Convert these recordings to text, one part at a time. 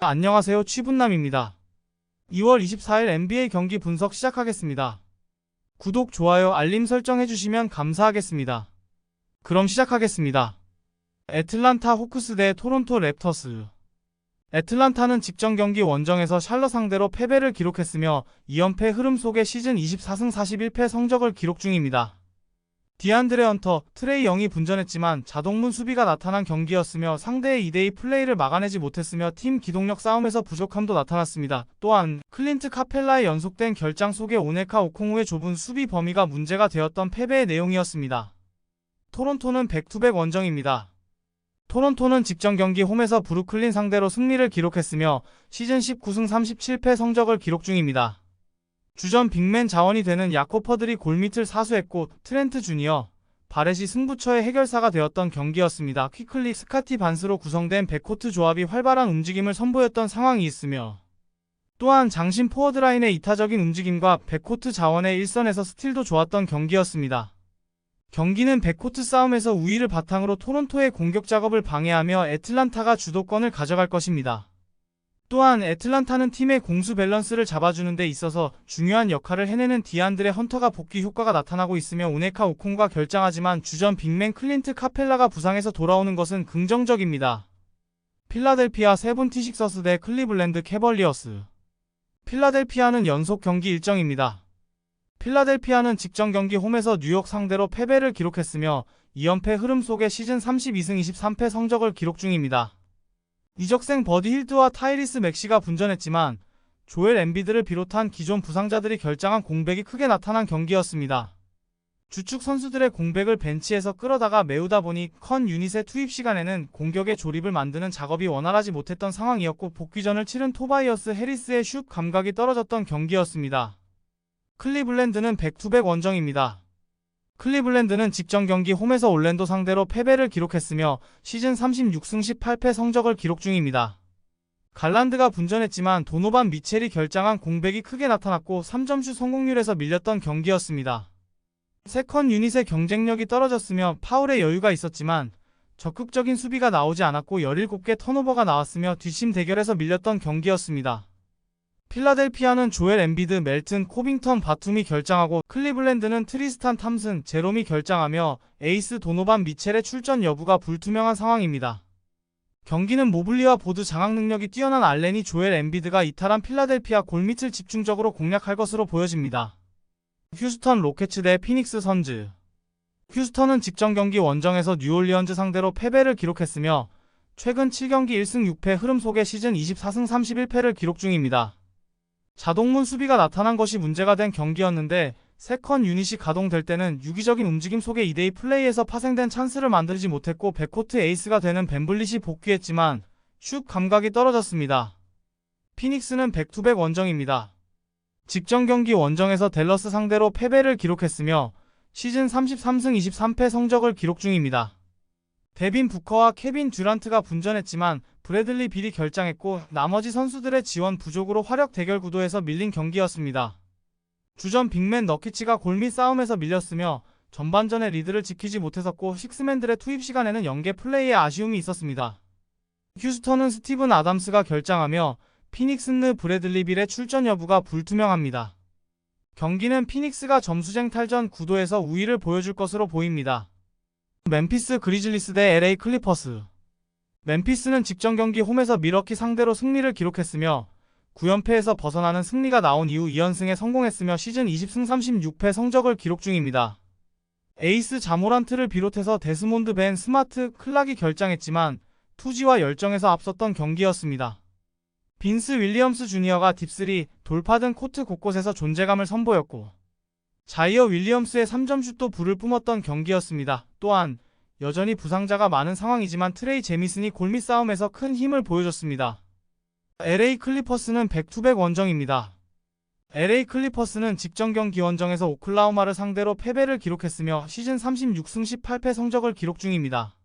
안녕하세요. 취분남입니다. 2월 24일 NBA 경기 분석 시작하겠습니다. 구독, 좋아요, 알림 설정 해주시면 감사하겠습니다. 그럼 시작하겠습니다. 애틀란타 호크스 대 토론토 랩터스. 애틀란타는 직전 경기 원정에서 샬럿 상대로 패배를 기록했으며 2연패 흐름 속에 시즌 24승 41패 성적을 기록 중입니다. 디안드레 헌터, 트레이 영이 분전했지만 자동문 수비가 나타난 경기였으며 상대의 2대2 플레이를 막아내지 못했으며 팀 기동력 싸움에서 부족함도 나타났습니다. 또한 클린트 카펠라의 연속된 결장 속에 오네카 오콩우의 좁은 수비 범위가 문제가 되었던 패배의 내용이었습니다. 토론토는 백투백 원정입니다. 토론토는 직전 경기 홈에서 브루클린 상대로 승리를 기록했으며 시즌 19승 37패 성적을 기록 중입니다. 주전 빅맨 자원이 되는 야코퍼들이 골밑을 사수했고 트렌트 주니어, 바렛이 승부처의 해결사가 되었던 경기였습니다. 퀴클리 스카티 반스로 구성된 백코트 조합이 활발한 움직임을 선보였던 상황이 있으며 또한 장신 포워드라인의 이타적인 움직임과 백코트 자원의 일선에서 스틸도 좋았던 경기였습니다. 경기는 백코트 싸움에서 우위를 바탕으로 토론토의 공격 작업을 방해하며 애틀란타가 주도권을 가져갈 것입니다. 또한 애틀란타는 팀의 공수 밸런스를 잡아주는 데 있어서 중요한 역할을 해내는 디안드레 헌터가 복귀 효과가 나타나고 있으며 오네카 오콩과 결장하지만 주전 빅맨 클린트 카펠라가 부상해서 돌아오는 것은 긍정적입니다. 필라델피아 세븐티식서스 대 클리블랜드 캐벌리어스 필라델피아는 연속 경기 일정입니다. 필라델피아는 직전 경기 홈에서 뉴욕 상대로 패배를 기록했으며 2연패 흐름 속에 시즌 32승 23패 성적을 기록 중입니다. 이적생 버디 힐드와 타이리스 맥시가 분전했지만 조엘 엠비드를 비롯한 기존 부상자들이 결장한 공백이 크게 나타난 경기였습니다. 주축 선수들의 공백을 벤치에서 끌어다가 메우다 보니 컨 유닛의 투입 시간에는 공격의 조립을 만드는 작업이 원활하지 못했던 상황이었고 복귀전을 치른 토바이어스 해리스의 슛 감각이 떨어졌던 경기였습니다. 클리블랜드는 백투백 원정입니다. 클리블랜드는 직전 경기 홈에서 올랜도 상대로 패배를 기록했으며 시즌 36승 18패 성적을 기록 중입니다. 갈란드가 분전했지만 도노반 미첼이 결장한 공백이 크게 나타났고 3점슛 성공률에서 밀렸던 경기였습니다. 세컨 유닛의 경쟁력이 떨어졌으며 파울의 여유가 있었지만 적극적인 수비가 나오지 않았고 17개 턴오버가 나왔으며 뒷심 대결에서 밀렸던 경기였습니다. 필라델피아는 조엘 엠비드, 멜튼, 코빙턴, 바툼이 결장하고 클리블랜드는 트리스탄 탐슨, 제롬이 결장하며 에이스 도노반 미첼의 출전 여부가 불투명한 상황입니다. 경기는 모블리와 보드 장악 능력이 뛰어난 알렌이 조엘 엠비드가 이탈한 필라델피아 골밑을 집중적으로 공략할 것으로 보여집니다. 휴스턴 로켓츠 대 피닉스 선즈 휴스턴은 직전 경기 원정에서 뉴올리언즈 상대로 패배를 기록했으며 최근 7경기 1승 6패 흐름 속에 시즌 24승 31패를 기록 중입니다. 자동문 수비가 나타난 것이 문제가 된 경기였는데 세컨 유닛이 가동될 때는 유기적인 움직임 속에 2대2 플레이에서 파생된 찬스를 만들지 못했고 백코트 에이스가 되는 벤블릿이 복귀했지만 슛 감각이 떨어졌습니다. 피닉스는 백투백 원정입니다. 직전 경기 원정에서 댈러스 상대로 패배를 기록했으며 시즌 33승 23패 성적을 기록 중입니다. 데빈 부커와 케빈 듀란트가 분전했지만 브래들리 빌이 결장했고 나머지 선수들의 지원 부족으로 화력 대결 구도에서 밀린 경기였습니다. 주전 빅맨 너키치가 골밑 싸움에서 밀렸으며 전반전에 리드를 지키지 못했었고 식스맨들의 투입 시간에는 연계 플레이에 아쉬움이 있었습니다. 휴스턴은 스티븐 아담스가 결장하며 피닉스는 브래들리 빌의 출전 여부가 불투명합니다. 경기는 피닉스가 점수쟁 탈전 구도에서 우위를 보여줄 것으로 보입니다. 멤피스 그리즐리스 대 LA 클리퍼스 멤피스는 직전 경기 홈에서 미러키 상대로 승리를 기록했으며 9연패에서 벗어나는 승리가 나온 이후 2연승에 성공했으며 시즌 20승 36패 성적을 기록 중입니다. 에이스 자모란트를 비롯해서 데스몬드 벤 스마트 클락이 결장했지만 투지와 열정에서 앞섰던 경기였습니다. 빈스 윌리엄스 주니어가 딥3 돌파 등 코트 곳곳에서 존재감을 선보였고 자이어 윌리엄스의 3점슛도 불을 뿜었던 경기였습니다. 또한 여전히 부상자가 많은 상황이지만 트레이 제미슨이 골밑 싸움에서 큰 힘을 보여줬습니다. LA 클리퍼스는 백투백 원정입니다. LA 클리퍼스는 직전 경기 원정에서 오클라호마를 상대로 패배를 기록했으며 시즌 36승 18패 성적을 기록 중입니다.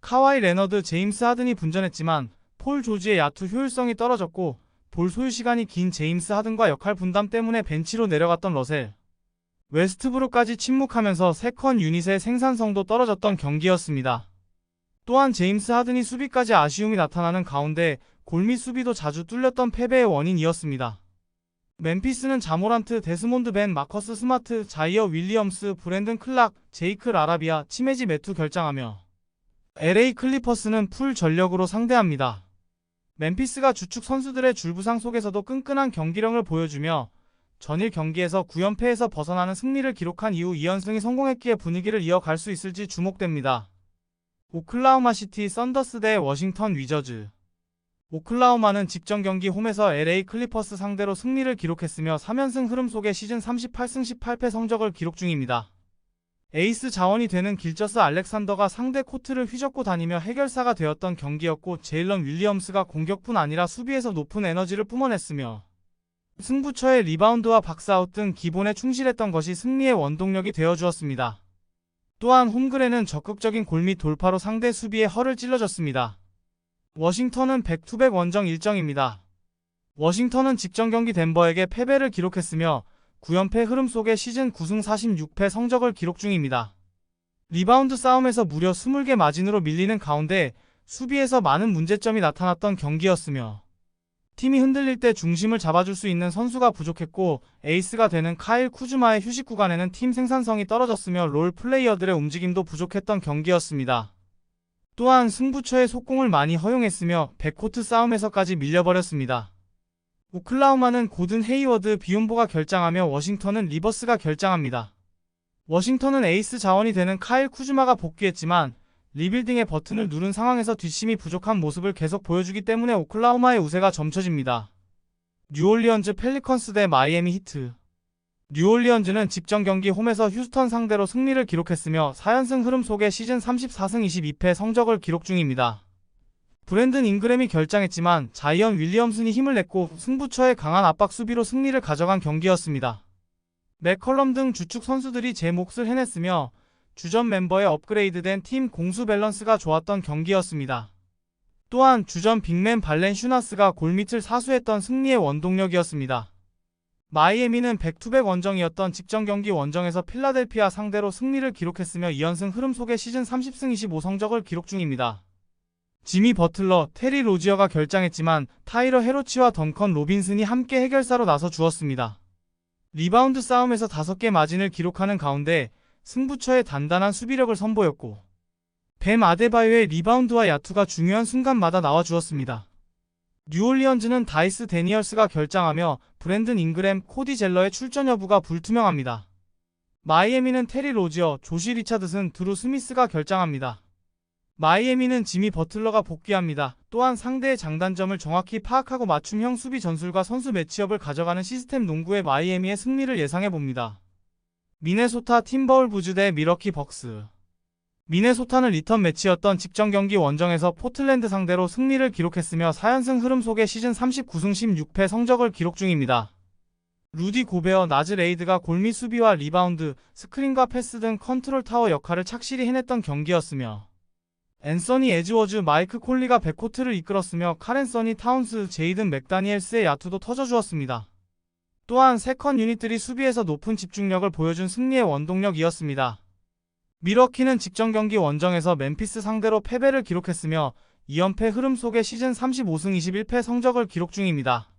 카와이 레너드, 제임스 하든이 분전했지만 폴 조지의 야투 효율성이 떨어졌고 볼 소유 시간이 긴 제임스 하든과 역할 분담 때문에 벤치로 내려갔던 러셀. 웨스트브룩까지 침묵하면서 세컨 유닛의 생산성도 떨어졌던 경기였습니다. 또한 제임스 하든이 수비까지 아쉬움이 나타나는 가운데 골밑 수비도 자주 뚫렸던 패배의 원인이었습니다. 멤피스는 자모란트, 데스몬드 벤, 마커스 스마트, 자이어 윌리엄스, 브랜든 클락, 제이크 라라비아, 치메지 매투 결장하며 LA 클리퍼스는 풀 전력으로 상대합니다. 멤피스가 주축 선수들의 줄부상 속에서도 끈끈한 경기력을 보여주며 전일 경기에서 9연패에서 벗어나는 승리를 기록한 이후 2연승이 성공했기에 분위기를 이어갈 수 있을지 주목됩니다. 오클라호마 시티 썬더스 대 워싱턴 위저즈 오클라호마는 직전 경기 홈에서 LA 클리퍼스 상대로 승리를 기록했으며 3연승 흐름 속에 시즌 38승 18패 성적을 기록 중입니다. 에이스 자원이 되는 길저스 알렉산더가 상대 코트를 휘젓고 다니며 해결사가 되었던 경기였고 제일런 윌리엄스가 공격뿐 아니라 수비에서 높은 에너지를 뿜어냈으며 승부처의 리바운드와 박스아웃 등 기본에 충실했던 것이 승리의 원동력이 되어주었습니다. 또한 홈그레는 적극적인 골밑 돌파로 상대 수비에 허를 찔러줬습니다. 워싱턴은 백투백 원정 일정입니다. 워싱턴은 직전 경기 덴버에게 패배를 기록했으며 9연패 흐름 속에 시즌 9승 46패 성적을 기록 중입니다. 리바운드 싸움에서 무려 20개 마진으로 밀리는 가운데 수비에서 많은 문제점이 나타났던 경기였으며 팀이 흔들릴 때 중심을 잡아줄 수 있는 선수가 부족했고 에이스가 되는 카일 쿠즈마의 휴식 구간에는 팀 생산성이 떨어졌으며 롤 플레이어들의 움직임도 부족했던 경기였습니다. 또한 승부처의 속공을 많이 허용했으며 백코트 싸움에서까지 밀려버렸습니다. 오클라호마는 고든 헤이워드 비움보가 결장하며 워싱턴은 리버스가 결장합니다. 워싱턴은 에이스 자원이 되는 카일 쿠즈마가 복귀했지만 리빌딩의 버튼을 누른 상황에서 뒷심이 부족한 모습을 계속 보여주기 때문에 오클라호마의 우세가 점쳐집니다. 뉴올리언즈 펠리컨스 대 마이애미 히트 뉴올리언즈는 직전 경기 홈에서 휴스턴 상대로 승리를 기록했으며 4연승 흐름 속에 시즌 34승 22패 성적을 기록 중입니다. 브랜든 잉그램이 결장했지만 자이언 윌리엄슨이 힘을 냈고 승부처의 강한 압박 수비로 승리를 가져간 경기였습니다. 맥컬럼 등 주축 선수들이 제 몫을 해냈으며 주전 멤버의 업그레이드된 팀 공수 밸런스가 좋았던 경기였습니다. 또한 주전 빅맨 발렌 슈나스가 골밑을 사수했던 승리의 원동력이었습니다. 마이애미는 백투백 원정이었던 직전 경기 원정에서 필라델피아 상대로 승리를 기록했으며 2연승 흐름 속에 시즌 30승 25 성적을 기록 중입니다. 지미 버틀러, 테리 로지어가 결장했지만 타이러 헤로치와 덩컨 로빈슨이 함께 해결사로 나서 주었습니다. 리바운드 싸움에서 5개 마진을 기록하는 가운데 승부처의 단단한 수비력을 선보였고 뱀 아데바요의 리바운드와 야투가 중요한 순간마다 나와 주었습니다. 뉴올리언즈는 다이스 데니얼스가 결장하며 브랜든 잉그램, 코디 젤러의 출전 여부가 불투명합니다. 마이애미는 테리 로지어, 조시 리차드슨, 드루 스미스가 결장합니다. 마이애미는 지미 버틀러가 복귀합니다. 또한 상대의 장단점을 정확히 파악하고 맞춤형 수비 전술과 선수 매치업을 가져가는 시스템 농구의 마이애미의 승리를 예상해 봅니다. 미네소타 팀버울부즈 대 미러키 벅스 미네소타는 리턴 매치였던 직전 경기 원정에서 포틀랜드 상대로 승리를 기록했으며 4연승 흐름 속에 시즌 39승 16패 성적을 기록 중입니다. 루디 고베어, 나즈 레이드가 골밑 수비와 리바운드, 스크린과 패스 등 컨트롤 타워 역할을 착실히 해냈던 경기였으며 앤서니 에즈워즈, 마이크 콜리가 백코트를 이끌었으며 카렌서니 타운스, 제이든 맥다니엘스의 야투도 터져주었습니다. 또한 세컨 유닛들이 수비에서 높은 집중력을 보여준 승리의 원동력이었습니다. 미러키는 직전 경기 원정에서 멤피스 상대로 패배를 기록했으며 2연패 흐름 속에 시즌 35승 21패 성적을 기록 중입니다.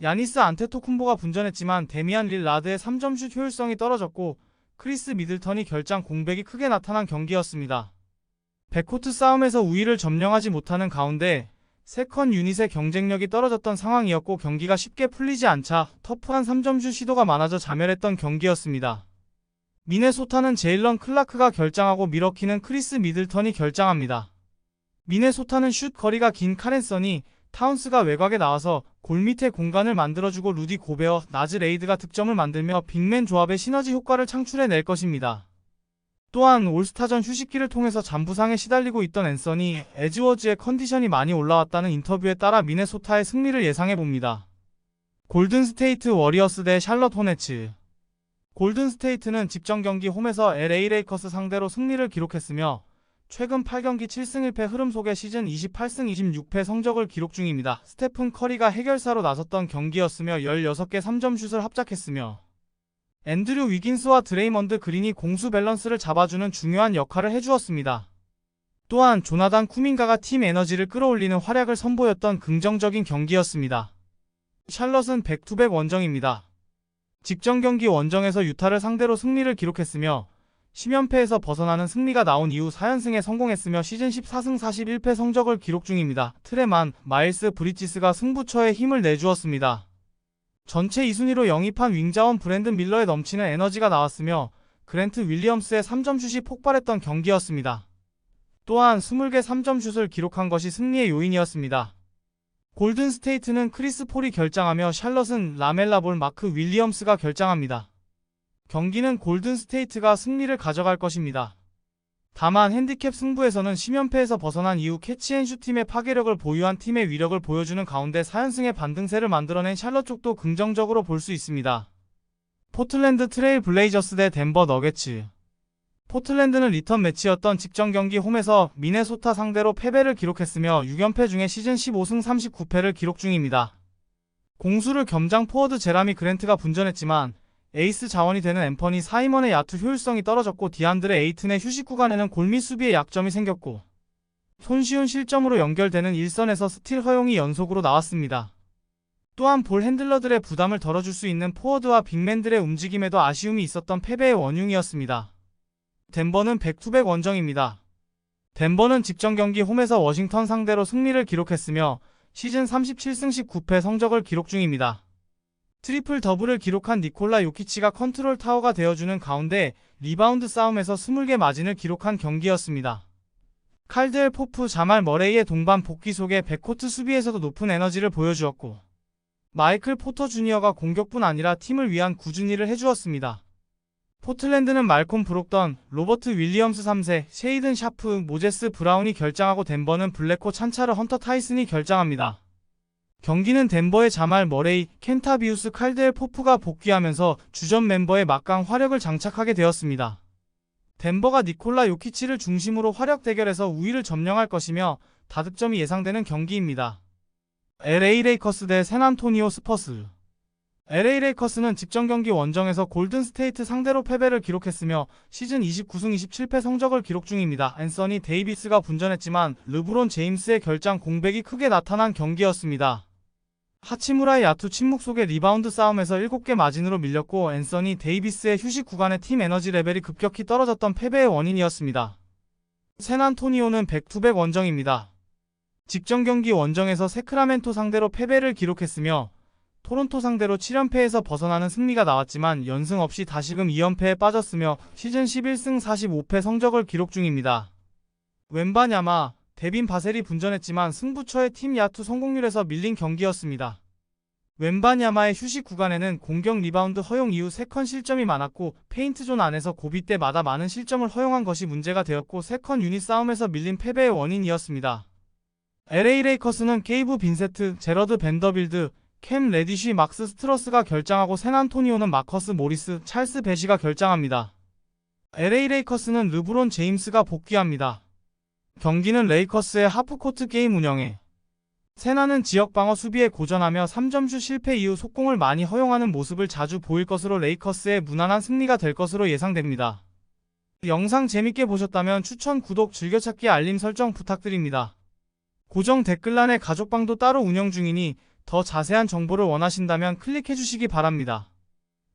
야니스 안테토쿤보가 분전했지만 데미안 릴라드의 3점슛 효율성이 떨어졌고 크리스 미들턴이 결장 공백이 크게 나타난 경기였습니다. 백코트 싸움에서 우위를 점령하지 못하는 가운데 세컨 유닛의 경쟁력이 떨어졌던 상황이었고 경기가 쉽게 풀리지 않자 터프한 3점슛 시도가 많아져 자멸했던 경기였습니다. 미네소타는 제일런 클라크가 결장하고 미러키는 크리스 미들턴이 결장합니다. 미네소타는 슛 거리가 긴 카렌서니 타운스가 외곽에 나와서 골밑에 공간을 만들어주고 루디 고베어, 나즈 레이드가 득점을 만들며 빅맨 조합의 시너지 효과를 창출해낼 것입니다. 또한 올스타전 휴식기를 통해서 잔부상에 시달리고 있던 앤서니 에즈워즈의 컨디션이 많이 올라왔다는 인터뷰에 따라 미네소타의 승리를 예상해봅니다. 골든스테이트 워리어스 대 샬럿 호네츠 골든스테이트는 직전 경기 홈에서 LA 레이커스 상대로 승리를 기록했으며 최근 8경기 7승 1패 흐름 속에 시즌 28승 26패 성적을 기록 중입니다. 스테픈 커리가 해결사로 나섰던 경기였으며 16개 3점 슛을 합작했으며 앤드류 위긴스와 드레이먼드 그린이 공수 밸런스를 잡아주는 중요한 역할을 해주었습니다. 또한 조나단 쿠민가가 팀 에너지를 끌어올리는 활약을 선보였던 긍정적인 경기였습니다. 샬럿은 백투백 원정입니다. 직전 경기 원정에서 유타를 상대로 승리를 기록했으며 10연패에서 벗어나는 승리가 나온 이후 4연승에 성공했으며 시즌 14승 41패 성적을 기록 중입니다. 트레만, 마일스 브리지스가 승부처에 힘을 내주었습니다. 전체 2순위로 영입한 윙자원 브랜드 밀러의 넘치는 에너지가 나왔으며 그랜트 윌리엄스의 3점 슛이 폭발했던 경기였습니다. 또한 20개 3점 슛을 기록한 것이 승리의 요인이었습니다. 골든 스테이트는 크리스 폴이 결장하며 샬럿은 라멜라볼 마크 윌리엄스가 결장합니다. 경기는 골든 스테이트가 승리를 가져갈 것입니다. 다만 핸디캡 승부에서는 10연패에서 벗어난 이후 캐치앤슈 팀의 파괴력을 보유한 팀의 위력을 보여주는 가운데 4연승의 반등세를 만들어낸 샬럿 쪽도 긍정적으로 볼 수 있습니다. 포틀랜드 트레일 블레이저스 대 덴버 너게츠 포틀랜드는 리턴 매치였던 직전 경기 홈에서 미네소타 상대로 패배를 기록했으며 6연패 중에 시즌 15승 39패를 기록 중입니다. 공수를 겸장 포워드 제라미 그랜트가 분전했지만 에이스 자원이 되는 엠퍼니 사이먼의 야투 효율성이 떨어졌고 디안드레 에이튼의 휴식 구간에는 골밑 수비에 약점이 생겼고 손쉬운 실점으로 연결되는 일선에서 스틸 허용이 연속으로 나왔습니다. 또한 볼 핸들러들의 부담을 덜어줄 수 있는 포워드와 빅맨들의 움직임에도 아쉬움이 있었던 패배의 원흉이었습니다. 덴버는 백투백 원정입니다. 덴버는 직전 경기 홈에서 워싱턴 상대로 승리를 기록했으며 시즌 37승 19패 성적을 기록 중입니다. 트리플 더블을 기록한 니콜라 요키치가 컨트롤 타워가 되어주는 가운데 리바운드 싸움에서 20개 마진을 기록한 경기였습니다. 칼드엘 포프 자말 머레이의 동반 복귀 속에 백코트 수비에서도 높은 에너지를 보여주었고 마이클 포터 주니어가 공격뿐 아니라 팀을 위한 꾸준히 일을 해주었습니다. 포틀랜드는 말콤 브록던, 로버트 윌리엄스 3세, 쉐이든 샤프, 모제스 브라운이 결장하고 덴버는 블랙코 찬차르 헌터 타이슨이 결장합니다. 경기는 덴버의 자말 머레이, 켄타비우스 칼드엘 포프가 복귀하면서 주전 멤버의 막강 화력을 장착하게 되었습니다. 덴버가 니콜라 요키치를 중심으로 화력 대결에서 우위를 점령할 것이며 다득점이 예상되는 경기입니다. LA 레이커스 대 샌안토니오 스퍼스 LA 레이커스는 직전 경기 원정에서 골든 스테이트 상대로 패배를 기록했으며 시즌 29승 27패 성적을 기록 중입니다. 앤서니 데이비스가 분전했지만 르브론 제임스의 결장 공백이 크게 나타난 경기였습니다. 하치무라의 야투 침묵 속의 리바운드 싸움에서 7개 마진으로 밀렸고 앤서니 데이비스의 휴식 구간의 팀 에너지 레벨이 급격히 떨어졌던 패배의 원인이었습니다. 샌안토니오는 백투백 원정입니다. 직전 경기 원정에서 세크라멘토 상대로 패배를 기록했으며 토론토 상대로 7연패에서 벗어나는 승리가 나왔지만 연승 없이 다시금 2연패에 빠졌으며 시즌 11승 45패 성적을 기록 중입니다. 웬바냐마, 데빈 바셀이 분전했지만 승부처의 팀 야투 성공률에서 밀린 경기였습니다. 웬바냐마의 휴식 구간에는 공격 리바운드 허용 이후 세컨 실점이 많았고 페인트존 안에서 고비 때마다 많은 실점을 허용한 것이 문제가 되었고 세컨 유닛 싸움에서 밀린 패배의 원인이었습니다. LA 레이커스는 케이브 빈세트, 제러드 벤더빌드, 캠 레디쉬 막스 스트러스가 결장하고 샌안토니오는 마커스 모리스, 찰스 베시가 결장합니다. LA 레이커스는 르브론 제임스가 복귀합니다. 경기는 레이커스의 하프코트 게임 운영에 세나는 지역 방어 수비에 고전하며 3점슛 실패 이후 속공을 많이 허용하는 모습을 자주 보일 것으로 레이커스의 무난한 승리가 될 것으로 예상됩니다. 영상 재밌게 보셨다면 추천, 구독, 즐겨찾기, 알림 설정 부탁드립니다. 고정 댓글란에 가족방도 따로 운영 중이니 더 자세한 정보를 원하신다면 클릭해 주시기 바랍니다.